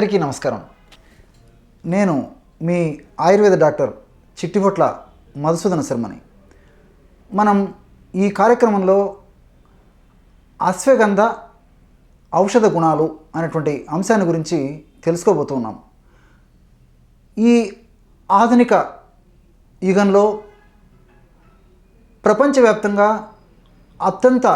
అందరికీ నమస్కారం. నేను మీ ఆయుర్వేద డాక్టర్ చిట్టిపొట్ల మధుసూదన శర్మని. మనం ఈ కార్యక్రమంలో అశ్వగంధ ఔషధ గుణాలు అనేటువంటి అంశాన్ని గురించి తెలుసుకోబోతున్నాం ఈ ఆధునిక యుగంలో ప్రపంచవ్యాప్తంగా అత్యంత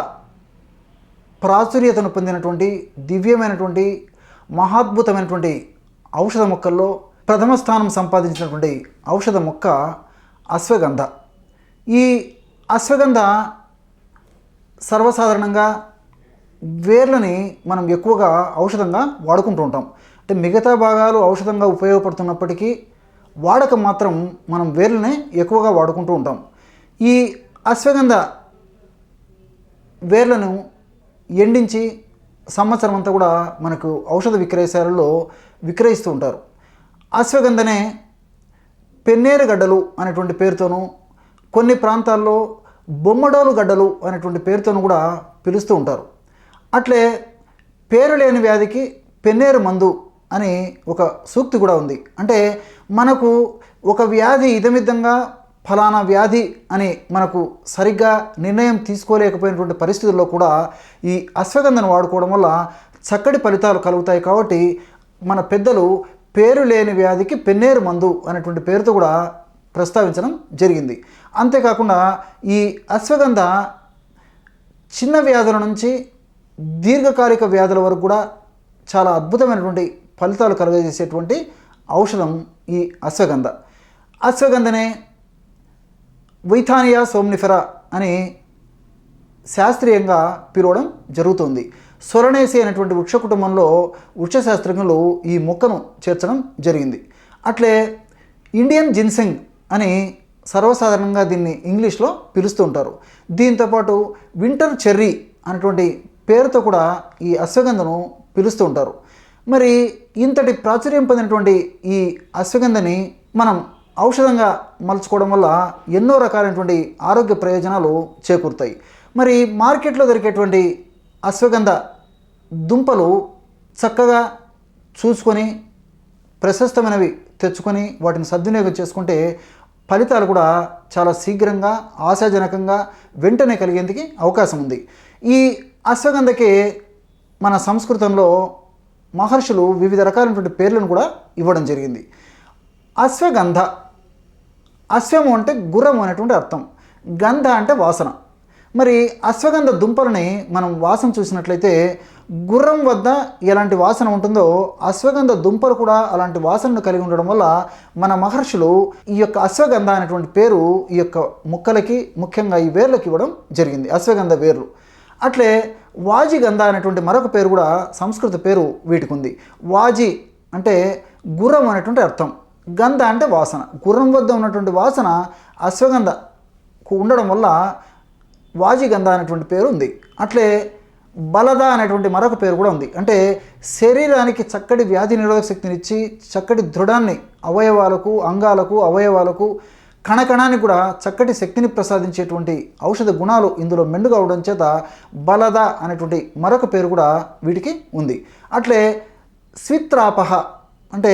ప్రాచుర్యతను పొందినటువంటి దివ్యమైనటువంటి మహాద్భుతమైనటువంటి ఔషధ మొక్కల్లో ప్రథమ స్థానం సంపాదించినటువంటి ఔషధ మొక్క అశ్వగంధ. ఈ అశ్వగంధ సర్వసాధారణంగా వేర్లని మనం ఎక్కువగా ఔషధంగా వాడుకుంటూ ఉంటాం. అంటే మిగతా భాగాలు ఔషధంగా ఉపయోగపడుతున్నప్పటికీ వాడకం మాత్రం మనం వేర్లనే ఎక్కువగా వాడుకుంటూ ఉంటాం. ఈ అశ్వగంధ వేర్లను ఎండించి సంవత్సరం అంతా కూడా మనకు ఔషధ విక్రయశాలలో విక్రయిస్తూ ఉంటారు. అశ్వగంధనే పెన్నేరు గడ్డలు అనేటువంటి పేరుతోనూ కొన్ని ప్రాంతాల్లో బొమ్మడోలు గడ్డలు అనేటువంటి పేరుతోనూ కూడా పిలుస్తూ ఉంటారు. అట్లే పేరు లేని వ్యాధికి పెన్నేరు మందు అని ఒక సూక్తి కూడా ఉంది. అంటే మనకు ఒక వ్యాధి ఇదమిద్దంగా ఫలానా వ్యాధి అని మనకు సరిగ్గా నిర్ణయం తీసుకోలేకపోయినటువంటి పరిస్థితుల్లో కూడా ఈ అశ్వగంధను వాడుకోవడం వల్ల చక్కటి ఫలితాలు కలుగుతాయి కాబట్టి మన పెద్దలు పేరు లేని వ్యాధికి పెన్నేరు మందు అనేటువంటి పేరుతో కూడా ప్రస్తావించడం జరిగింది. అంతేకాకుండా ఈ అశ్వగంధ చిన్న వ్యాధుల నుంచి దీర్ఘకాలిక వ్యాధుల వరకు కూడా చాలా అద్భుతమైనటువంటి ఫలితాలు కలుగజేసేటువంటి ఔషధం ఈ అశ్వగంధ. అశ్వగంధనే వైథానియా సోమ్నిఫెరా అని శాస్త్రీయంగా పిలవడం జరుగుతుంది. సొరనేసి అనేటువంటి వృక్ష కుటుంబంలో వృక్ష శాస్త్రజ్ఞులు ఈ మొక్కను చేర్చడం జరిగింది. అట్లే ఇండియన్ జిన్సెంగ్ అని సర్వసాధారణంగా దీన్ని ఇంగ్లీష్లో పిలుస్తూ ఉంటారు. దీంతోపాటు వింటర్ చెర్రీ అనేటువంటి పేరుతో కూడా ఈ అశ్వగంధను పిలుస్తూ ఉంటారు. మరి ఇంతటి ప్రాచుర్యం పొందినటువంటి ఈ అశ్వగంధని మనం ఔషధంగా మలుచుకోవడం వల్ల ఎన్నో రకాలైనటువంటి ఆరోగ్య ప్రయోజనాలు చేకూరుతాయి. మరి మార్కెట్లో దొరికేటువంటి అశ్వగంధ దుంపలు చక్కగా చూసుకొని ప్రశస్తమైనవి తెచ్చుకొని వాటిని సద్వినియోగం చేసుకుంటే ఫలితాలు కూడా చాలా శీఘ్రంగా ఆశాజనకంగా వెంటనే కలిగేందుకు అవకాశం ఉంది. ఈ అశ్వగంధకి మన సంస్కృతంలో మహర్షులు వివిధ రకాలైనటువంటి పేర్లను కూడా ఇవ్వడం జరిగింది. అశ్వగంధ. అశ్వము అంటే గుర్రము అనేటువంటి అర్థం. గంధ అంటే వాసన. మరి అశ్వగంధ దుంపలని మనం వాసన చూసినట్లయితే గుర్రం వద్ద ఎలాంటి వాసన ఉంటుందో అశ్వగంధ దుంపలు కూడా అలాంటి వాసనను కలిగి ఉండడం వల్ల మన మహర్షులు ఈ యొక్క అశ్వగంధ అనేటువంటి పేరు ఈ యొక్క ముక్కలకి ముఖ్యంగా ఈ వేర్లకి ఇవ్వడం జరిగింది. అశ్వగంధ వేర్లు. అట్లే వాజి గంధ అనేటువంటి మరొక పేరు కూడా సంస్కృత పేరు వీటికి ఉంది వాజి అంటే గుర్రం అనేటువంటి అర్థం. గంధ అంటే వాసన. గుర్రం వద్ద ఉన్నటువంటి వాసన అశ్వగంధ ఉండడం వల్ల వాజిగంధ అనేటువంటి పేరు ఉంది. అట్లే బలద అనేటువంటి మరొక పేరు కూడా ఉంది. అంటే శరీరానికి చక్కటి వ్యాధి నిరోధక శక్తినిచ్చి చక్కటి దృఢాన్ని అవయవాలకు అంగాలకు అవయవాలకు కణకణానికి కూడా చక్కటి శక్తిని ప్రసాదించేటువంటి ఔషధ గుణాలు ఇందులో మెండుగా అవడం చేత బలద అనేటువంటి మరొక పేరు కూడా వీటికి ఉంది. అట్లే స్విత్రాపహ అంటే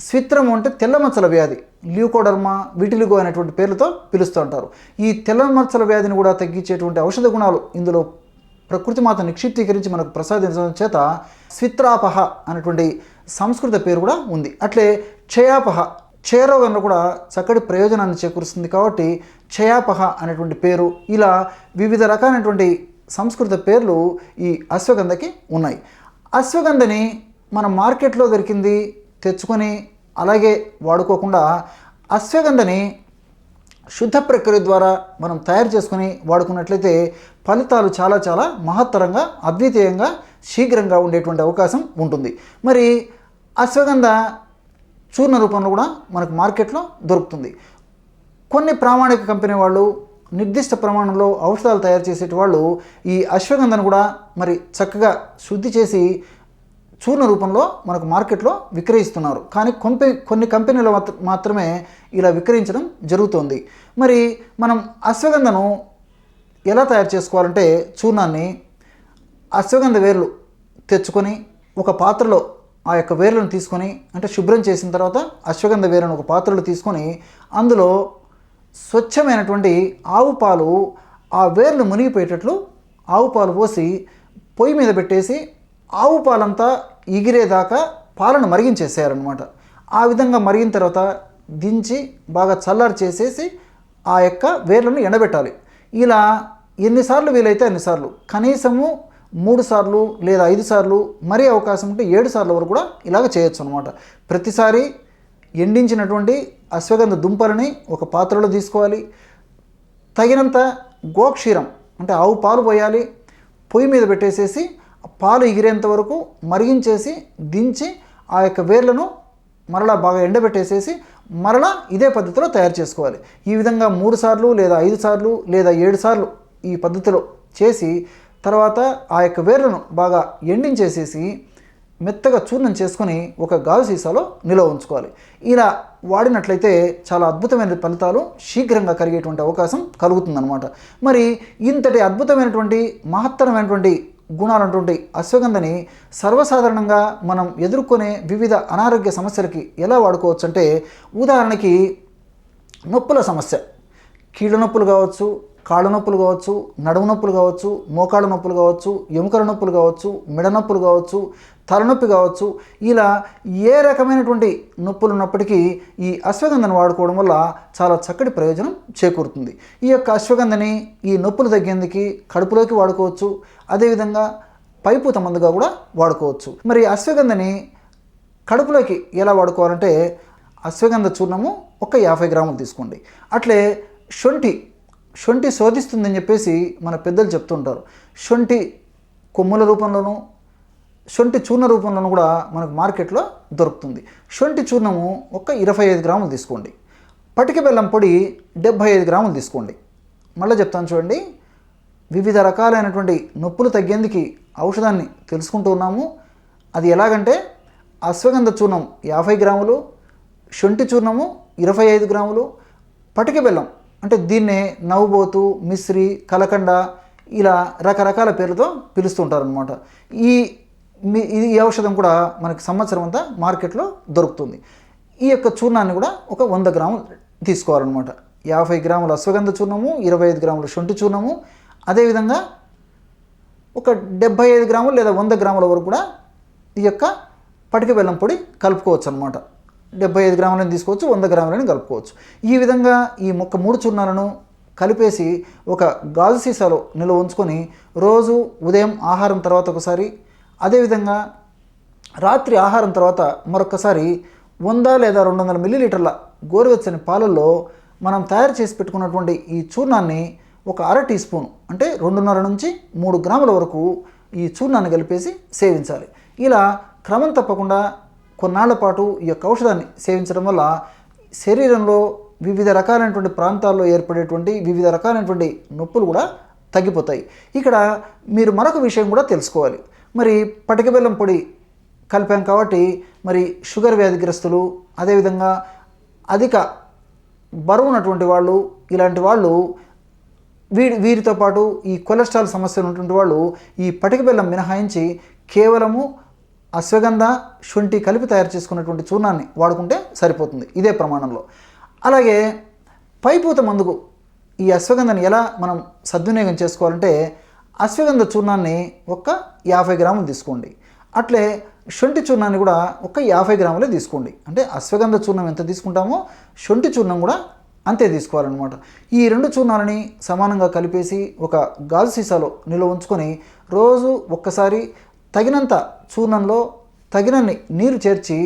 స్విత్రము అంటే తెల్ల మచ్చల వ్యాధి. ల్యూకోడర్మా విటిలిగో అనేటువంటి పేర్లతో పిలుస్తూ ఉంటారు. ఈ తెల్ల మచ్చల వ్యాధిని కూడా తగ్గించేటువంటి ఔషధ గుణాలు ఇందులో ప్రకృతి మాత నిక్షిప్తీకరించి మనకు ప్రసాదించడం చేత స్విత్రాపహ అనేటువంటి సంస్కృత పేరు కూడా ఉంది. అట్లే క్షయాపహ క్షయరోగంలో కూడా చక్కటి ప్రయోజనాన్ని చేకూరుస్తుంది కాబట్టి క్షయాపహ అనేటువంటి పేరు ఇలా వివిధ రకాలైనటువంటి సంస్కృత పేర్లు ఈ అశ్వగంధకి ఉన్నాయి. అశ్వగంధని మన మార్కెట్లో దొరికింది తెచ్చుకొని అలాగే వాడుకోకుండా అశ్వగంధని శుద్ధ ప్రక్రియ ద్వారా మనం తయారు చేసుకుని వాడుకున్నట్లయితే ఫలితాలు చాలా చాలా మహత్తరంగా అద్వితీయంగా శీఘ్రంగా ఉండేటువంటి అవకాశం ఉంటుంది. మరి అశ్వగంధ చూర్ణ రూపంలో కూడా మనకు మార్కెట్లో దొరుకుతుంది. కొన్ని ప్రామాణిక కంపెనీ వాళ్ళు నిర్దిష్ట ప్రమాణంలో ఔషధాలు తయారు చేసేటి వాళ్ళు ఈ అశ్వగంధను కూడా మరి చక్కగా శుద్ధి చేసి చూర్ణ రూపంలో మనకు మార్కెట్లో విక్రయిస్తున్నారు. కానీ కొంపె కొన్ని కంపెనీలు మాత్రమే ఇలా విక్రయించడం జరుగుతోంది. మరి మనం అశ్వగంధను ఎలా తయారు చేసుకోవాలంటే చూర్ణాన్ని అశ్వగంధ వేర్లు తెచ్చుకొని ఒక పాత్రలో ఆ యొక్క వేర్లను తీసుకొని అంటే శుభ్రం చేసిన తర్వాత అశ్వగంధ వేర్లను ఒక పాత్రలో తీసుకొని అందులో స్వచ్ఛమైనటువంటి ఆవు పాలు ఆ వేర్లు మునిగిపోయేటట్లు ఆవు పాలు పోసి పొయ్యి మీద పెట్టేసి ఆవు పాలంతా ఎగిరేదాకా పాలను మరిగించేసేయాలన్నమాట. ఆ విధంగా మరిగిన తర్వాత దించి బాగా చల్లారి చేసేసి ఆ యొక్క వేర్లను ఎండబెట్టాలి. ఇలా ఎన్నిసార్లు వీలైతే అన్నిసార్లు కనీసము మూడు సార్లు లేదా ఐదు సార్లు మరీ అవకాశం ఉంటే ఏడు సార్లు వరకు కూడా ఇలాగ చేయొచ్చు అనమాట ప్రతిసారి ఎండించినటువంటి అశ్వగంధ దుంపలని ఒక పాత్రలో తీసుకోవాలి. తగినంత గోక్షీరం అంటే ఆవు పాలు పోయాలి పొయ్యి మీద పెట్టేసేసి పాలు ఎగిరేంత వరకు మరిగించేసి దించి ఆ యొక్క వేర్లను మరలా బాగా ఎండబెట్టేసేసి మరలా ఇదే పద్ధతిలో తయారు చేసుకోవాలి. ఈ విధంగా మూడు సార్లు లేదా ఐదు సార్లు లేదా ఏడు సార్లు ఈ పద్ధతిలో చేసి తర్వాత ఆ యొక్క వేర్లను బాగా ఎండించేసేసి మెత్తగా చూర్ణం చేసుకొని ఒక గాజు సీసాలో నిల్వ ఉంచుకోవాలి. ఇలా వాడినట్లయితే చాలా అద్భుతమైన ఫలితాలు శీఘ్రంగా కలిగేటువంటి అవకాశం కలుగుతుందన్నమాట. మరి ఇంతటి అద్భుతమైనటువంటి మహత్తరమైనటువంటి గుణాలు అంటుంటాయి అశ్వగంధని సర్వసాధారణంగా మనం ఎదుర్కొనే వివిధ అనారోగ్య సమస్యలకి ఎలా వాడుకోవచ్చు అంటే ఉదాహరణకి నొప్పుల సమస్య. కీళ్ళ నొప్పులు కావచ్చు కాళ్ళ నొప్పులు కావచ్చు నడుము నొప్పులు కావచ్చు మోకాళ్ళ నొప్పులు కావచ్చు ఎముకల నొప్పులు కావచ్చు మెడ నొప్పులు కావచ్చు తలనొప్పి కావచ్చు ఇలా ఏ రకమైనటువంటి నొప్పులు ఉన్నప్పటికీ ఈ అశ్వగంధను వాడుకోవడం వల్ల చాలా చక్కటి ప్రయోజనం చేకూరుతుంది. ఈ యొక్క అశ్వగంధని ఈ నొప్పులు తగ్గేందుకు కడుపులోకి వాడుకోవచ్చు అదేవిధంగా పైపూత మందుగా కూడా వాడుకోవచ్చు. మరి అశ్వగంధని కడుపులోకి ఎలా వాడుకోవాలంటే అశ్వగంధ చూర్ణము ఒక యాభై గ్రాములు తీసుకోండి. అట్లే శొంఠి శొంఠి శోధిస్తుందని చెప్పేసి మన పెద్దలు చెప్తుంటారు. శొంఠి కొమ్ముల రూపంలోనూ శొంఠి చూర్ణ రూపంలోనూ కూడా మనకు మార్కెట్లో దొరుకుతుంది. శొంఠి చూర్ణము ఒక ఇరవై ఐదు గ్రాములు తీసుకోండి. పటిక బెల్లం పొడి డెబ్భై ఐదు గ్రాములు తీసుకోండి. మళ్ళీ చెప్తాను చూడండి. వివిధ రకాలైనటువంటి నొప్పులు తగ్గేందుకు ఔషధాన్ని తెలుసుకుంటూ ఉన్నాము. అది ఎలాగంటే అశ్వగంధ చూర్ణం యాభై గ్రాములు శొంఠి చూర్ణము ఇరవై ఐదు గ్రాములు పటిక బెల్లం అంటే దీన్నే నవ్వుబోతు మిశ్రి కలకండ ఇలా రకరకాల పేర్లతో పిలుస్తుంటారనమాట ఈ మీ ఇది ఈ ఔషధం కూడా మనకి సంవత్సరం అంతా మార్కెట్లో దొరుకుతుంది. ఈ యొక్క చూర్ణాన్ని కూడా ఒక వంద గ్రాములు తీసుకోవాలన్నమాట. యాభై గ్రాముల అశ్వగంధ చూర్ణము ఇరవై ఐదు గ్రాముల శొంఠి చూర్ణము అదేవిధంగా ఒక డెబ్భై ఐదు గ్రాములు లేదా వంద గ్రాముల వరకు కూడా ఈ యొక్క పటిక బెల్లం పొడి కలుపుకోవచ్చు అనమాట డెబ్బై ఐదు గ్రాములను తీసుకోవచ్చు వంద గ్రాములను కలుపుకోవచ్చు. ఈ విధంగా ఈ మొక్క మూడు చూర్ణాలను కలిపేసి ఒక గాజు సీసాలో నిల్వ ఉంచుకొని రోజు ఉదయం ఆహారం తర్వాత ఒకసారి అదేవిధంగా రాత్రి ఆహారం తర్వాత మరొకసారి వంద లేదా రెండు వందల మిల్లీలీటర్ల గోరువెచ్చని పాలల్లో మనం తయారు చేసి పెట్టుకున్నటువంటి ఈ చూర్ణాన్ని ఒక అర టీ స్పూన్ అంటే రెండున్నర నుంచి మూడు గ్రాముల వరకు ఈ చూర్ణాన్ని కలిపేసి సేవించాలి. ఇలా క్రమం తప్పకుండా కొన్నాళ్ళ పాటు ఈ యొక్క ఔషధాన్ని సేవించడం వల్ల శరీరంలో వివిధ రకాలైనటువంటి ప్రాంతాల్లో ఏర్పడేటువంటి వివిధ రకాలైనటువంటి నొప్పులు కూడా తగ్గిపోతాయి. ఇక్కడ మీరు మరొక విషయం కూడా తెలుసుకోవాలి. మరి పటిక బెల్లం పొడి కలిపాం కాబట్టి మరి షుగర్ వ్యాధిగ్రస్తులు అదేవిధంగా అధిక బరువు ఉన్నటువంటి వాళ్ళు ఇలాంటి వాళ్ళు వీరి వీరితో పాటు ఈ కొలెస్ట్రాల్ సమస్యలు ఉన్నటువంటి వాళ్ళు ఈ పటిక బెల్లం మినహాయించి కేవలము అశ్వగంధ శుంఠి కలిపి తయారు చేసుకున్నటువంటి చూర్ణాన్ని వాడుకుంటే సరిపోతుంది ఇదే ప్రమాణంలో. అలాగే పైపూత మందుకు ఈ అశ్వగంధని ఎలా మనం సద్వినియోగం చేసుకోవాలంటే అశ్వగంధ చూర్ణాన్ని ఒక యాభై గ్రాములు తీసుకోండి. అట్లే శొంఠి చూర్ణాన్ని కూడా ఒక యాభై గ్రాములే తీసుకోండి. అంటే అశ్వగంధ చూర్ణం ఎంత తీసుకుంటామో శొంఠి చూర్ణం కూడా అంతే తీసుకోవాలన్నమాట. ఈ రెండు చూర్ణాలని సమానంగా కలిపేసి ఒక గాజు సీసాలో నిల్వ ఉంచుకొని రోజు ఒక్కసారి తగినంత చూర్ణంలో తగినన్ని నీరు చేర్చి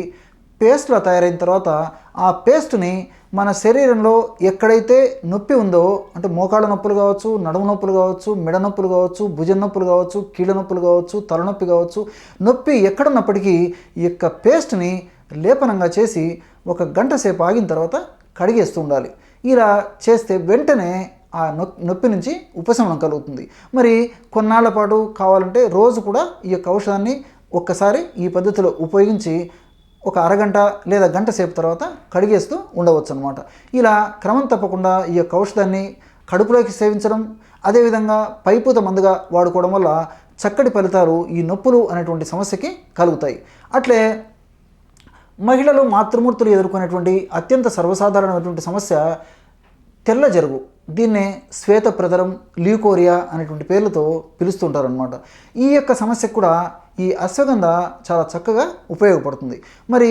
పేస్ట్లా తయారైన తర్వాత ఆ పేస్ట్ని మన శరీరంలో ఎక్కడైతే నొప్పి ఉందో అంటే మోకాళ్ళ నొప్పులు కావచ్చు నడుము నొప్పులు కావచ్చు మెడ నొప్పులు కావచ్చు భుజం నొప్పులు కావచ్చు కీళ్ళ నొప్పులు కావచ్చు తలనొప్పి కావచ్చు నొప్పి ఎక్కడున్నప్పటికీ ఈ యొక్క పేస్ట్ని లేపనంగా చేసి ఒక గంట సేపు ఆగిన తర్వాత కడిగేస్తూ ఉండాలి. ఇలా చేస్తే వెంటనే ఆ నొప్పి నుంచి ఉపశమనం కలుగుతుంది. మరి కొన్నాళ్ళ పాటు కావాలంటే రోజు కూడా ఈ యొక్క ఔషధాన్ని ఒక్కసారి ఈ పద్ధతిలో ఉపయోగించి ఒక అరగంట లేదా గంట సేపు తర్వాత కడిగేస్తూ ఉండవచ్చు అనమాట ఇలా క్రమం తప్పకుండా ఈ యొక్క ఔషధాన్ని కడుపులోకి సేవించడం అదేవిధంగా పైపూత మందుగా వాడుకోవడం వల్ల చక్కటి ఫలితాలు ఈ నొప్పులు అనేటువంటి సమస్యకి కలుగుతాయి. అట్లే మహిళలు మాతృమూర్తులు ఎదుర్కొనేటువంటి అత్యంత సర్వసాధారణమైనటువంటి సమస్య తెల్ల జరుగు దీన్నే శ్వేత ప్రదరం ల్యూకోరియా అనేటువంటి పేర్లతో పిలుస్తుంటారనమాట ఈ యొక్క సమస్యకు కూడా ఈ అశ్వగంధ చాలా చక్కగా ఉపయోగపడుతుంది. మరి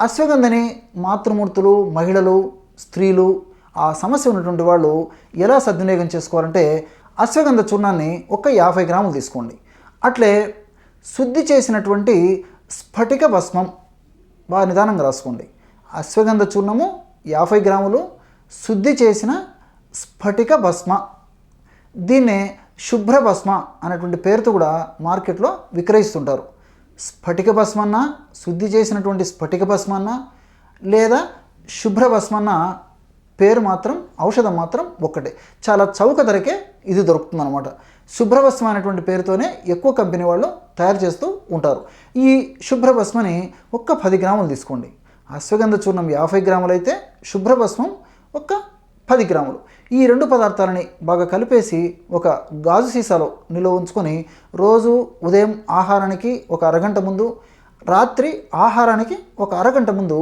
అశ్వగంధని మాతృమూర్తులు మహిళలు స్త్రీలు ఆ సమస్య ఉన్నటువంటి వాళ్ళు ఎలా సద్వినియోగం చేసుకోవాలంటే అశ్వగంధ చూర్ణాన్ని ఒక యాభై గ్రాములు తీసుకోండి. అట్లే శుద్ధి చేసినటువంటి స్ఫటిక భస్మం బాగా నిదానంగా రాసుకోండి. అశ్వగంధ చూర్ణము యాభై గ్రాములు శుద్ధి చేసిన స్ఫటిక భస్మ దీన్నే శుభ్ర భస్మ అనేటువంటి పేరుతో కూడా మార్కెట్లో విక్రయిస్తుంటారు. స్ఫటిక భస్మన్న శుద్ధి చేసినటువంటి స్ఫటిక భస్మన్న లేదా శుభ్ర భస్మన్న పేరు మాత్రం ఔషధం మాత్రం ఒక్కటే. చాలా చౌక ధరకే ఇది దొరుకుతుంది అనమాట శుభ్రభస్మ అనేటువంటి పేరుతోనే ఎక్కువ కంపెనీ వాళ్ళు తయారు చేస్తూ ఉంటారు. ఈ శుభ్రభస్మని ఒక్క పది గ్రాములు తీసుకోండి. అశ్వగంధ చూర్ణం యాభై గ్రాములు అయితే శుభ్రభస్మం ఒక్క పది గ్రాములు. ఈ రెండు పదార్థాలని బాగా కలిపేసి ఒక గాజు సీసాలో నిల్వ ఉంచుకొని రోజు ఉదయం ఆహారానికి ఒక అరగంట ముందు రాత్రి ఆహారానికి ఒక అరగంట ముందు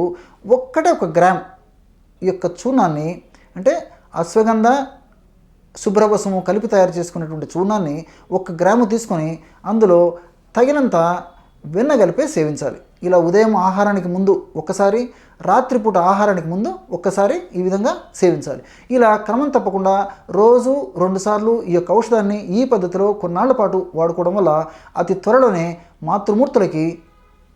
ఒక్కటే ఒక గ్రామ్ ఈ యొక్క చూర్ణాన్ని అంటే అశ్వగంధ శుభ్రవసము కలిపి తయారు చేసుకునేటువంటి చూర్ణాన్ని ఒక గ్రాము తీసుకొని అందులో తగినంత వెన్న కలిపే సేవించాలి. ఇలా ఉదయం ఆహారానికి ముందు ఒక్కసారి రాత్రిపూట ఆహారానికి ముందు ఒక్కసారి ఈ విధంగా సేవించాలి. ఇలా క్రమం తప్పకుండా రోజు రెండుసార్లు ఈ యొక్క ఔషధాన్ని ఈ పద్ధతిలో కొన్నాళ్ళ పాటు వాడుకోవడం వల్ల అతి త్వరలోనే మాతృమూర్తులకి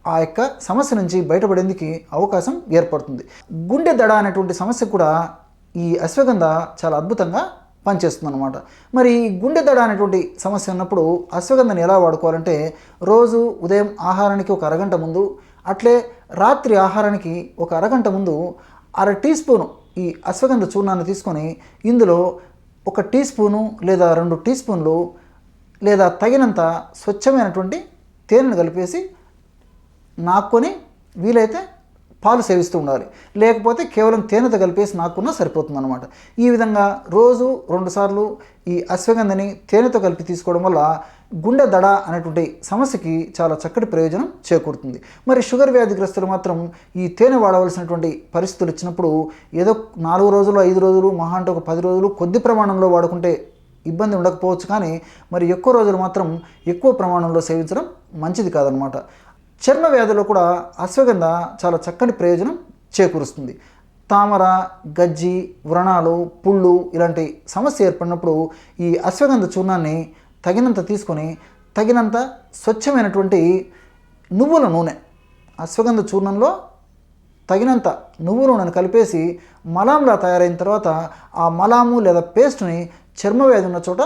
ఆ యొక్క సమస్య నుంచి బయటపడేందుకు అవకాశం ఏర్పడుతుంది. గుండె దడ అనేటువంటి సమస్య కూడా ఈ అశ్వగంధ చాలా అద్భుతంగా పనిచేస్తుంది అనమాట మరి గుండె దడ అనేటువంటి సమస్య ఉన్నప్పుడు అశ్వగంధని ఎలా వాడుకోవాలంటే రోజు ఉదయం ఆహారానికి ఒక అరగంట ముందు అట్లే రాత్రి ఆహారానికి ఒక అరగంట ముందు అర టీ స్పూను ఈ అశ్వగంధ చూర్ణాన్ని తీసుకొని ఇందులో ఒక టీ స్పూను లేదా రెండు టీ స్పూన్లు లేదా తగినంత స్వచ్ఛమైనటువంటి తేనెను కలిపేసి నాక్కొని వీలైతే పాలు సేవిస్తూ ఉండాలి. లేకపోతే కేవలం తేనెతో కలిపేసి నాకున్నా సరిపోతుంది అనమాట ఈ విధంగా రోజు రెండుసార్లు ఈ అశ్వగంధని తేనెతో కలిపి తీసుకోవడం వల్ల గుండె దడ అనేటువంటి సమస్యకి చాలా చక్కటి ప్రయోజనం చేకూరుతుంది. మరి షుగర్ వ్యాధిగ్రస్తులు మాత్రం ఈ తేనె వాడవలసినటువంటి పరిస్థితులు ఇచ్చినప్పుడు ఏదో నాలుగు రోజులు ఐదు రోజులు మహా అంటే ఒక పది రోజులు కొద్ది ప్రమాణంలో వాడుకుంటే ఇబ్బంది ఉండకపోవచ్చు కానీ మరి ఎక్కువ రోజులు మాత్రం ఎక్కువ ప్రమాణంలో సేవించడం మంచిది కాదనమాట చర్మ వ్యాధిలో కూడా అశ్వగంధ చాలా చక్కని ప్రయోజనం చేకూరుస్తుంది. తామర గజ్జి వ్రణాలు పుళ్ళు ఇలాంటి సమస్య ఏర్పడినప్పుడు ఈ అశ్వగంధ చూర్ణాన్ని తగినంత తీసుకొని తగినంత స్వచ్ఛమైనటువంటి నువ్వుల నూనె అశ్వగంధ చూర్ణంలో తగినంత నువ్వు నూనెను కలిపేసి మలాంలా తయారైన తర్వాత ఆ మలాము లేదా పేస్ట్ని చర్మవ్యాధి ఉన్న చోట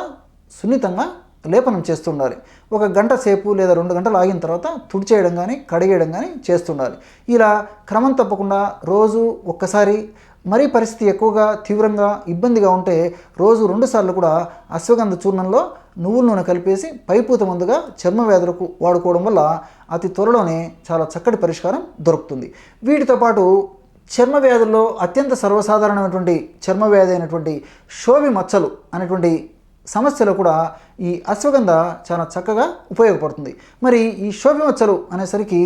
సున్నితంగా లేపనం చేస్తుండాలి. ఒక గంట సేపు లేదా రెండు గంటలు ఆగిన తర్వాత తుడిచేయడం కానీ కడిగేయడం కానీ చేస్తుండాలి. ఇలా క్రమం తప్పకుండా రోజు ఒక్కసారి మరీ పరిస్థితి ఎక్కువగా తీవ్రంగా ఇబ్బందిగా ఉంటే రోజు రెండుసార్లు కూడా అశ్వగంధ చూర్ణంలో నువ్వుల నూనె కలిపేసి పైపూత ముందుగా చర్మ వ్యాధులకు వాడుకోవడం వల్ల అతి త్వరలోనే చాలా చక్కటి పరిష్కారం దొరుకుతుంది. వీటితో పాటు చర్మ వ్యాధుల్లో అత్యంత సర్వసాధారణమైనటువంటి చర్మ వ్యాధి అయినటువంటి శోభి మచ్చలు అనేటువంటి సమస్యలో కూడా ఈ అశ్వగంధ చాలా చక్కగా ఉపయోగపడుతుంది. మరి ఈ శోభిమచ్చలు అనేసరికి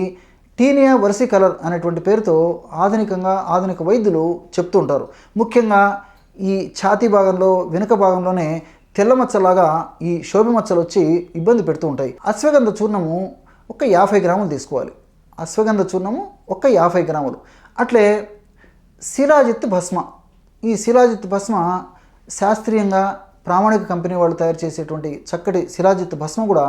టీనియా వరసి కలర్ అనేటువంటి పేరుతో ఆధునికంగా ఆధునిక వైద్యులు చెప్తూ ఉంటారు. ముఖ్యంగా ఈ ఛాతీ భాగంలో వెనుక భాగంలోనే తెల్లమచ్చలాగా ఈ శోభిమచ్చలు వచ్చి ఇబ్బంది పెడుతూ ఉంటాయి. అశ్వగంధ చూర్ణము ఒక యాభై గ్రాములు తీసుకోవాలి. అశ్వగంధ చూర్ణము ఒక యాభై గ్రాములు. అట్లే శిలాజిత్ భస్మ. ఈ శిలాజిత్ భస్మ శాస్త్రీయంగా ప్రామాణిక కంపెనీ వాళ్ళు తయారు చేసేటువంటి చక్కటి శిలాజిత్ భస్మ కూడా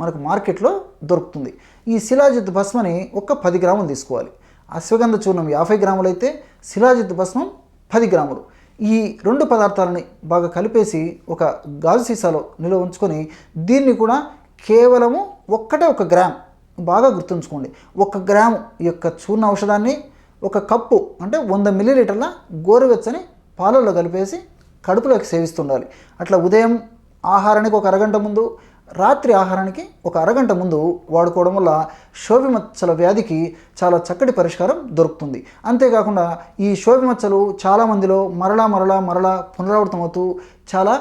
మనకు మార్కెట్లో దొరుకుతుంది. ఈ శిలాజిత్ భస్మని ఒక్క పది గ్రాములు తీసుకోవాలి. అశ్వగంధ చూర్ణం యాభై గ్రాములు అయితే శిలాజిత్ భస్మం పది గ్రాములు. ఈ రెండు పదార్థాలని బాగా కలిపేసి ఒక గాజు సీసాలో నిల్వ ఉంచుకొని దీన్ని కూడా కేవలము ఒక్కటే ఒక గ్రామ్ బాగా గుర్తుంచుకోండి. ఒక గ్రాము ఈ యొక్క చూర్ణ ఔషధాన్ని ఒక కప్పు అంటే వంద మిల్లీలీటర్ల గోరువెచ్చని పాలల్లో కలిపేసి కడుపులోకి సేవిస్తుండాలి. అట్లా ఉదయం ఆహారానికి ఒక అరగంట ముందు రాత్రి ఆహారానికి ఒక అరగంట ముందు వాడుకోవడం వల్ల శోభిమచ్చల వ్యాధికి చాలా చక్కటి పరిష్కారం దొరుకుతుంది. అంతేకాకుండా ఈ శోభిమచ్చలు చాలామందిలో మరలా మరలా మరలా పునరావృతమవుతూ చాలా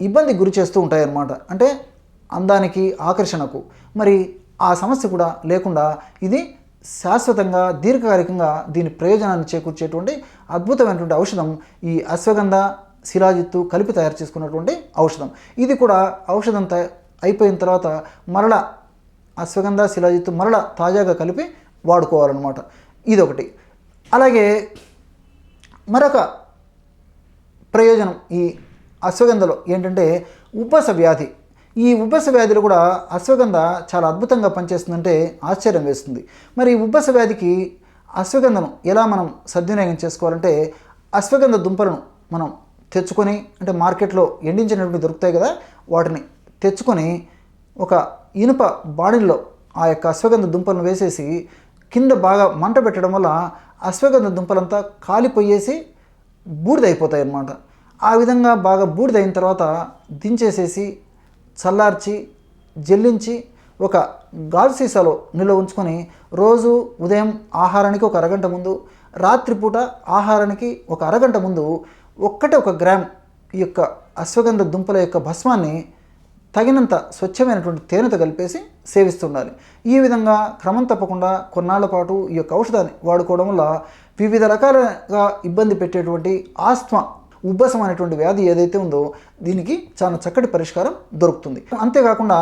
ఇబ్బంది గురి చేస్తూ ఉంటాయన్నమాట. అంటే అందానికి ఆకర్షణకు. మరి ఆ సమస్య కూడా లేకుండా ఇది శాశ్వతంగా దీర్ఘకాలికంగా దీని ప్రయోజనాన్ని చేకూర్చేటువంటి అద్భుతమైనటువంటి ఔషధం ఈ అశ్వగంధ శిలాజిత్తు కలిపి తయారు చేసుకున్నటువంటి ఔషధం. ఇది కూడా ఔషధం అయిపోయిన తర్వాత మరల అశ్వగంధ శిలాజిత్తు మరల తాజాగా కలిపి వాడుకోవాలన్నమాట. ఇదొకటి. అలాగే మరొక ప్రయోజనం ఈ అశ్వగంధలో ఏంటంటే ఉబ్బస వ్యాధి. ఈ ఉబ్బస వ్యాధిలో కూడా అశ్వగంధ చాలా అద్భుతంగా పనిచేస్తుందంటే ఆశ్చర్యం వేస్తుంది. మరి ఈ ఉబ్బస వ్యాధికి అశ్వగంధను ఎలా మనం సద్వినియోగం చేసుకోవాలంటే అశ్వగంధ దుంపలను మనం తెచ్చుకొని అంటే మార్కెట్లో ఎండించినటువంటి దొరుకుతాయి కదా వాటిని తెచ్చుకొని ఒక ఇనుప బాడీల్లో ఆ యొక్క అశ్వగంధ దుంపలను వేసేసి కింద బాగా మంట పెట్టడం వల్ల అశ్వగంధ దుంపలంతా కాలిపోయేసి బూడిదైపోతాయి అన్నమాట ఆ విధంగా బాగా బూడిదైన తర్వాత దించేసేసి చల్లార్చి జల్లించి ఒక గాజు సీసాలో నిల్వ ఉంచుకొని రోజు ఉదయం ఆహారానికి ఒక అరగంట ముందు రాత్రిపూట ఆహారానికి ఒక అరగంట ముందు ఒక్కటే ఒక గ్రామ్ ఈ యొక్క అశ్వగంధ దుంపల యొక్క భస్మాన్ని తగినంత స్వచ్ఛమైనటువంటి తేనెతో కలిపేసి సేవిస్తుండాలి. ఈ విధంగా క్రమం తప్పకుండా కొన్నాళ్ళ పాటు ఈ యొక్క ఔషధాన్ని వాడుకోవడం వల్ల వివిధ రకాలుగా ఇబ్బంది పెట్టేటువంటి ఆస్త్మ ఉబ్బసం అనేటువంటి వ్యాధి ఏదైతే ఉందో దీనికి చాలా చక్కటి పరిష్కారం దొరుకుతుంది. అంతేకాకుండా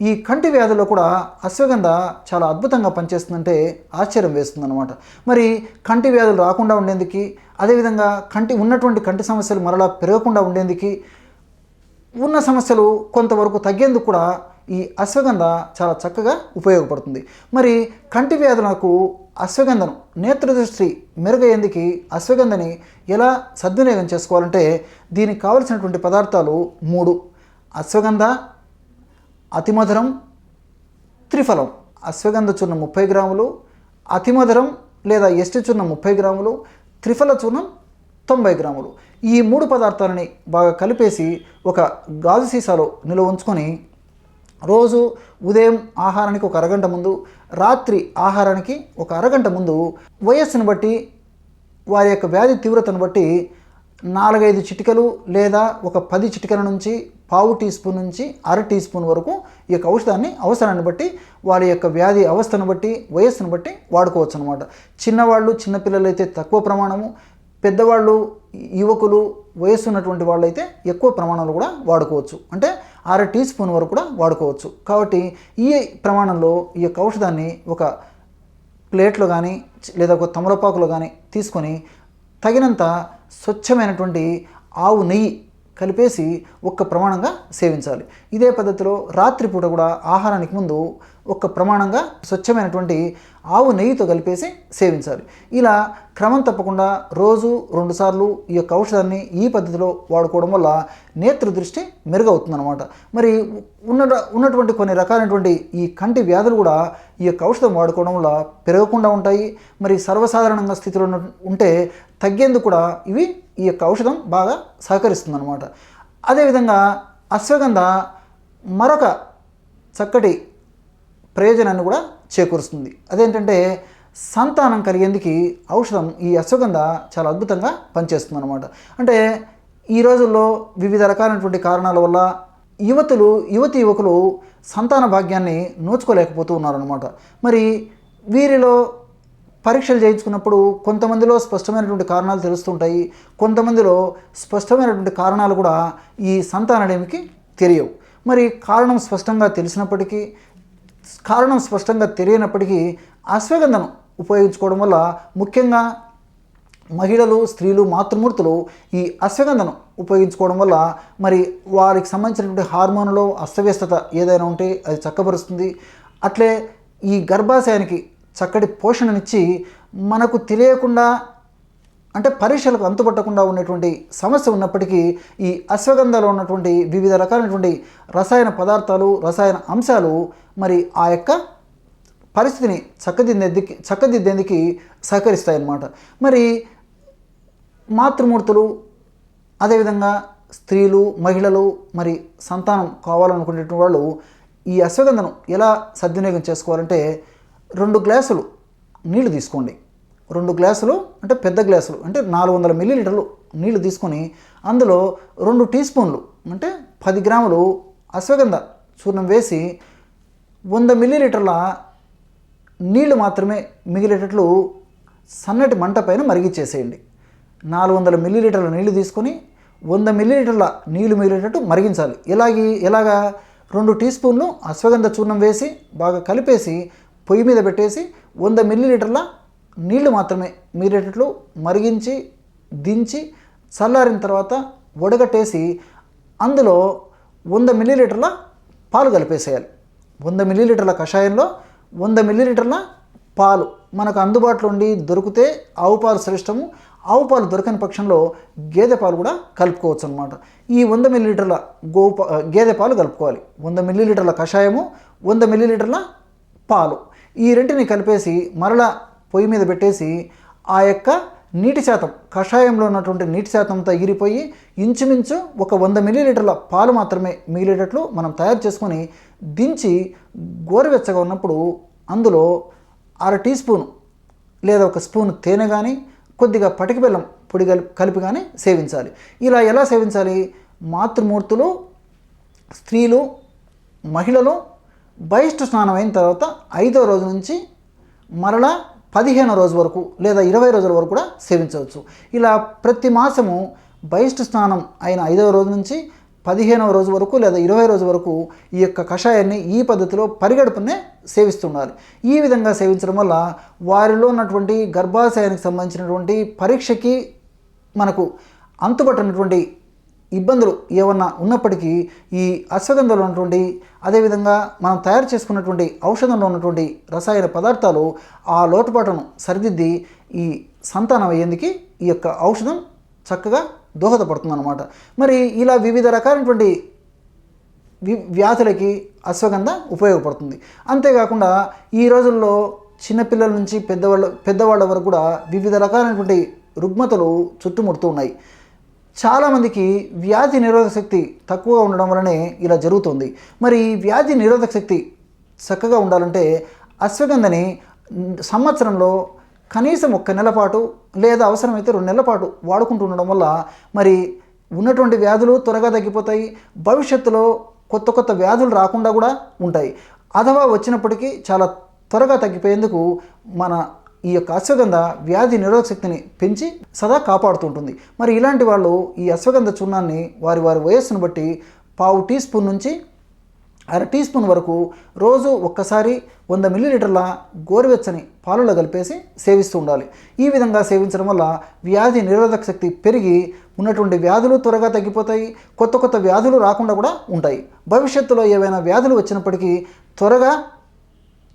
ఈ కంటి వ్యాధిలో కూడా అశ్వగంధ చాలా అద్భుతంగా పనిచేస్తుందంటే ఆశ్చర్యం వేస్తుందన్నమాట. మరి కంటి వ్యాధులు రాకుండా ఉండేందుకు అదేవిధంగా కంటి ఉన్నటువంటి కంటి సమస్యలు మరలా పెరగకుండా ఉండేందుకు ఉన్న సమస్యలు కొంతవరకు తగ్గేందుకు కూడా ఈ అశ్వగంధ చాలా చక్కగా ఉపయోగపడుతుంది. మరి కంటి వ్యాధులకు అశ్వగంధను నేత్రదృష్టి మెరుగయ్యేందుకు అశ్వగంధని ఎలా సద్వినియోగం చేసుకోవాలంటే దీనికి కావలసినటువంటి పదార్థాలు మూడు. అశ్వగంధ అతిమధురం త్రిఫలం. అశ్వగంధ చూర్ణ ముప్పై గ్రాములు అతిమధురం లేదా ఎస్టి చూర్ణ ముప్పై గ్రాములు త్రిఫల చూర్ణం తొంభై గ్రాములు. ఈ మూడు పదార్థాలని బాగా కలిపేసి ఒక గాజు సీసాలో నిల్వ ఉంచుకొని రోజు ఉదయం ఆహారానికి ఒక అరగంట ముందు రాత్రి ఆహారానికి ఒక అరగంట ముందు వయస్సును బట్టి వారి యొక్క వ్యాధి తీవ్రతను బట్టి నాలుగైదు చిటికలు లేదా ఒక పది చిటికల నుంచి పావు టీ స్పూన్ నుంచి అర టీ స్పూన్ వరకు ఈ యొక్క ఔషధాన్ని అవసరాన్ని బట్టి వారి యొక్క వ్యాధి అవస్థను బట్టి వయస్సును బట్టి వాడుకోవచ్చు అనమాట చిన్నవాళ్ళు చిన్నపిల్లలైతే తక్కువ ప్రమాణము. పెద్దవాళ్ళు యువకులు వయస్సు ఉన్నటువంటి వాళ్ళైతే ఎక్కువ ప్రమాణంలో కూడా వాడుకోవచ్చు. అంటే అర టీ స్పూన్ వరకు కూడా వాడుకోవచ్చు. కాబట్టి ఈ ప్రమాణంలో ఈ యొక్క ఔషధాన్ని ఒక ప్లేట్లో కానీ లేదా ఒక తమలపాకులో కానీ తీసుకొని తగినంత స్వచ్ఛమైనటువంటి ఆవు నెయ్యి కలిపేసి ఒక్క ప్రమాణంగా సేవించాలి. ఇదే పద్ధతిలో రాత్రిపూట కూడా ఆహారానికి ముందు ఒక్క ప్రమాణంగా స్వచ్ఛమైనటువంటి ఆవు నెయ్యితో కలిపేసి సేవించాలి. ఇలా క్రమం తప్పకుండా రోజు రెండుసార్లు ఈ యొక్క ఔషధాన్ని ఈ పద్ధతిలో వాడుకోవడం వల్ల నేత్ర దృష్టి మెరుగవుతుందన్నమాట. మరి ఉన్న ఉన్నటువంటి కొన్ని రకాలైనటువంటి ఈ కంటి వ్యాధులు కూడా ఈ యొక్క ఔషధం వాడుకోవడం వల్ల పెరగకుండా ఉంటాయి. మరి సర్వసాధారణంగా స్థితిలో ఉన్న- ఉంటే తగ్గేందుకు కూడా ఇవి ఈ యొక్క ఔషధం బాగా సహకరిస్తుంది అనమాట అదేవిధంగా అశ్వగంధ మరొక చక్కటి ప్రయోజనాన్ని కూడా చేకూరుస్తుంది. అదేంటంటే సంతానం కలిగేందుకు ఔషధం ఈ అశ్వగంధ చాలా అద్భుతంగా పనిచేస్తుంది అనమాట అంటే ఈ రోజుల్లో వివిధ రకాలైనటువంటి కారణాల వల్ల యువతులు యువతి యువకులు సంతాన భాగ్యాన్ని నోచుకోలేకపోతూ ఉన్నారనమాట మరి వీరిలో పరీక్షలు చేయించుకున్నప్పుడు కొంతమందిలో స్పష్టమైనటువంటి కారణాలు తెలుస్తుంటాయి. కొంతమందిలో స్పష్టమైనటువంటి కారణాలు కూడా ఈ సంతానడేమికి తెలియవు. మరి కారణం స్పష్టంగా తెలిసినప్పటికీ కారణం స్పష్టంగా తెలియనప్పటికీ అశ్వగంధను ఉపయోగించుకోవడం వల్ల ముఖ్యంగా మహిళలు స్త్రీలు మాతృమూర్తులు ఈ అశ్వగంధను ఉపయోగించుకోవడం వల్ల మరి వారికి సంబంధించినటువంటి హార్మోన్లో అస్తవ్యస్తత ఏదైనా ఉంటే అది చక్కబరుస్తుంది. అట్లే ఈ గర్భాశయానికి చక్కటి పోషణనిచ్చి మనకు తెలియకుండా అంటే పరీక్షలకు అంతుపట్టకుండా ఉన్నటువంటి సమస్య ఉన్నప్పటికీ ఈ అశ్వగంధలో ఉన్నటువంటి వివిధ రకాలైనటువంటి రసాయన పదార్థాలు రసాయన అంశాలు మరి ఆ యొక్క పరిస్థితిని చక్కదిద్దేందుకు చక్కదిద్దేందుకు సహకరిస్తాయన్నమాట. మరి మాతృమూర్తులు అదేవిధంగా స్త్రీలు మహిళలు మరి సంతానం కావాలనుకునేటువంటి వాళ్ళు ఈ అశ్వగంధను ఎలా సద్వినియోగం చేసుకోవాలంటే రెండు గ్లాసులు నీళ్ళు తీసుకోండి. రెండు గ్లాసులు అంటే పెద్ద గ్లాసులు అంటే నాలుగు వందల మిల్లీలీటర్లు నీళ్ళు తీసుకొని అందులో రెండు టీ స్పూన్లు అంటే పది గ్రాములు అశ్వగంధ చూర్ణం వేసి వంద మిల్లీలీటర్ల నీళ్ళు మాత్రమే మిగిలేటట్లు సన్నటి మంట పైన మరిగిచ్చేసేయండి. నాలుగు వందల మిల్లీలీటర్ల నీళ్ళు తీసుకొని వంద మిల్లీలీటర్ల నీళ్ళు మిగిలేటట్టు మరిగించాలి. ఇలాగి ఎలాగా? రెండు టీ స్పూన్లు అశ్వగంధ చూర్ణం వేసి బాగా కలిపేసి పొయ్యి మీద పెట్టేసి వంద మిల్లీలీటర్ల నీళ్ళు మాత్రమే మిగిలేటట్లు మరిగించి దించి చల్లారిన తర్వాత వడగట్టేసి అందులో వంద మిల్లీలీటర్ల పాలు కలిపేసేయాలి. వంద మిల్లీలీటర్ల కషాయంలో వంద మిల్లీలీటర్ల పాలు మనకు అందుబాటులో ఉండి దొరికితే ఆవు పాలు శ్రేష్టము. ఆవు పాలు దొరకని పక్షంలో గేదె పాలు కూడా కలుపుకోవచ్చు అనమాట ఈ వంద మిల్లీలీటర్ల గోవు గేదె పాలు కలుపుకోవాలి. వంద మిల్లీలీటర్ల కషాయము వంద మిల్లీలీటర్ల పాలు. ఈ రెంటిని కలిపేసి మరలా పొయ్యి మీద పెట్టేసి ఆ యొక్క నీటి శాతం కషాయంలో ఉన్నటువంటి నీటి శాతంతో ఎగిరిపోయి ఇంచుమించు ఒక వంద మిల్లీలీటర్ల పాలు మాత్రమే మిగిలేటట్లు మనం తయారు చేసుకొని దించి గోరువెచ్చగా ఉన్నప్పుడు అందులో అర టీ స్పూన్ లేదా ఒక స్పూన్ తేనె కానీ కొద్దిగా పటిక బెల్లం పొడి కలిపి కలిపి కానీ సేవించాలి. ఇలా ఎలా సేవించాలి? మాతృమూర్తులు స్త్రీలు మహిళలు బహిష్ట స్నానం అయిన తర్వాత ఐదో రోజు నుంచి మరలా పదిహేను రోజు వరకు లేదా ఇరవై రోజుల వరకు కూడా సేవించవచ్చు. ఇలా ప్రతి మాసము బహిష్ట స్నానం అయిన ఐదవ రోజు నుంచి పదిహేనవ రోజు వరకు లేదా ఇరవై రోజు వరకు ఈ యొక్క కషాయాన్ని ఈ పద్ధతిలో పరిగడుపునే సేవిస్తుండాలి ఈ విధంగా సేవించడం వల్ల వారిలో ఉన్నటువంటి గర్భాశయానికి సంబంధించినటువంటి పరీక్షకి మనకు అంతుపట్టనటువంటి ఇబ్బందులు ఏమన్నా ఉన్నప్పటికీ ఈ అశ్వగంధంలో ఉన్నటువంటి అదేవిధంగా మనం తయారు చేసుకున్నటువంటి ఔషధంలో ఉన్నటువంటి రసాయన పదార్థాలు ఆ లోటుపాటును సరిదిద్ది ఈ సంతానం అయ్యేందుకు ఈ యొక్క ఔషధం చక్కగా దోహదపడుతుంది అనమాట మరి ఇలా వివిధ రకాలైనటువంటి వ్యాధులకి అశ్వగంధ ఉపయోగపడుతుంది. అంతేకాకుండా ఈ రోజుల్లో చిన్నపిల్లల నుంచి పెద్దవాళ్ళ పెద్దవాళ్ళ వరకు కూడా వివిధ రకాలైనటువంటి రుగ్మతలు చుట్టుముడుతూ ఉన్నాయి. చాలామందికి వ్యాధి నిరోధక శక్తి తక్కువగా ఉండడం వలనే ఇలా జరుగుతుంది. మరి ఈ వ్యాధి నిరోధక శక్తి చక్కగా ఉండాలంటే అశ్వగంధని సంవత్సరంలో కనీసం ఒక్క నెల పాటు లేదా అవసరమైతే రెండు నెలల పాటు వాడుకుంటూ ఉండడం వల్ల మరి ఉన్నటువంటి వ్యాధులు త్వరగా తగ్గిపోతాయి. భవిష్యత్తులో కొత్త కొత్త వ్యాధులు రాకుండా కూడా ఉంటాయి. అథవా వచ్చినప్పటికీ చాలా త్వరగా తగ్గిపోయేందుకు మన ఈ యొక్క అశ్వగంధ వ్యాధి నిరోధక శక్తిని పెంచి సదా కాపాడుతుంటుంది. మరి ఇలాంటి వాళ్ళు ఈ అశ్వగంధ చూర్ణాన్ని వారి వారి వయస్సును బట్టి పావు టీ స్పూన్ నుంచి అర టీ స్పూన్ వరకు రోజు ఒక్కసారి వంద మిల్లీలీటర్ల గోరువెచ్చని పాలలో కలిపేసి సేవిస్తూ ఉండాలి. ఈ విధంగా సేవించడం వల్ల వ్యాధి నిరోధక శక్తి పెరిగి ఉన్నటువంటి వ్యాధులు త్వరగా తగ్గిపోతాయి కొత్త కొత్త వ్యాధులు రాకుండా కూడా ఉంటాయి. భవిష్యత్తులో ఏవైనా వ్యాధులు వచ్చినప్పటికీ త్వరగా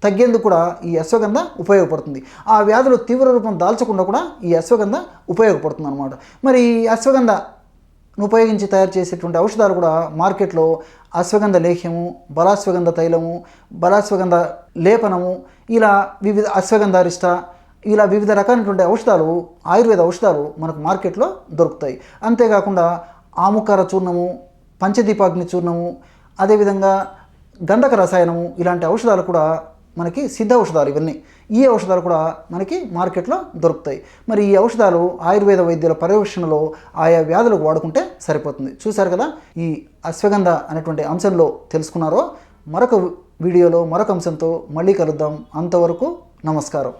తగ్గేందుకు కూడా ఈ అశ్వగంధ ఉపయోగపడుతుంది. ఆ వ్యాధులు తీవ్ర రూపం దాల్చకుండా కూడా ఈ అశ్వగంధ ఉపయోగపడుతుంది అనమాట మరి ఈ అశ్వగంధను ఉపయోగించి తయారు చేసేటువంటి ఔషధాలు కూడా మార్కెట్లో అశ్వగంధ లేహ్యము బలాశ్వగంధ తైలము బలాశ్వగంధ లేపనము ఇలా వివిధ అశ్వగంధారిష్ట ఇలా వివిధ రకాలైనటువంటి ఔషధాలు ఆయుర్వేద ఔషధాలు మనకు మార్కెట్లో దొరుకుతాయి. అంతేకాకుండా ఆముకార చూర్ణము పంచదీపాగ్ని చూర్ణము అదేవిధంగా గంధక రసాయనము ఇలాంటి ఔషధాలు కూడా మనకి సిద్ధ ఔషధాలు ఇవన్నీ. ఈ ఔషధాలు కూడా మనకి మార్కెట్లో దొరుకుతాయి. మరి ఈ ఔషధాలు ఆయుర్వేద వైద్యుల పర్యవేక్షణలో ఆయా వ్యాధులకు వాడుకుంటే సరిపోతుంది. చూశారు కదా? ఈ అశ్వగంధ అనేటువంటి అంశంలో తెలుసుకున్నారో. మరొక వీడియోలో మరొక అంశంతో మళ్ళీ కలుద్దాం. అంతవరకు నమస్కారం.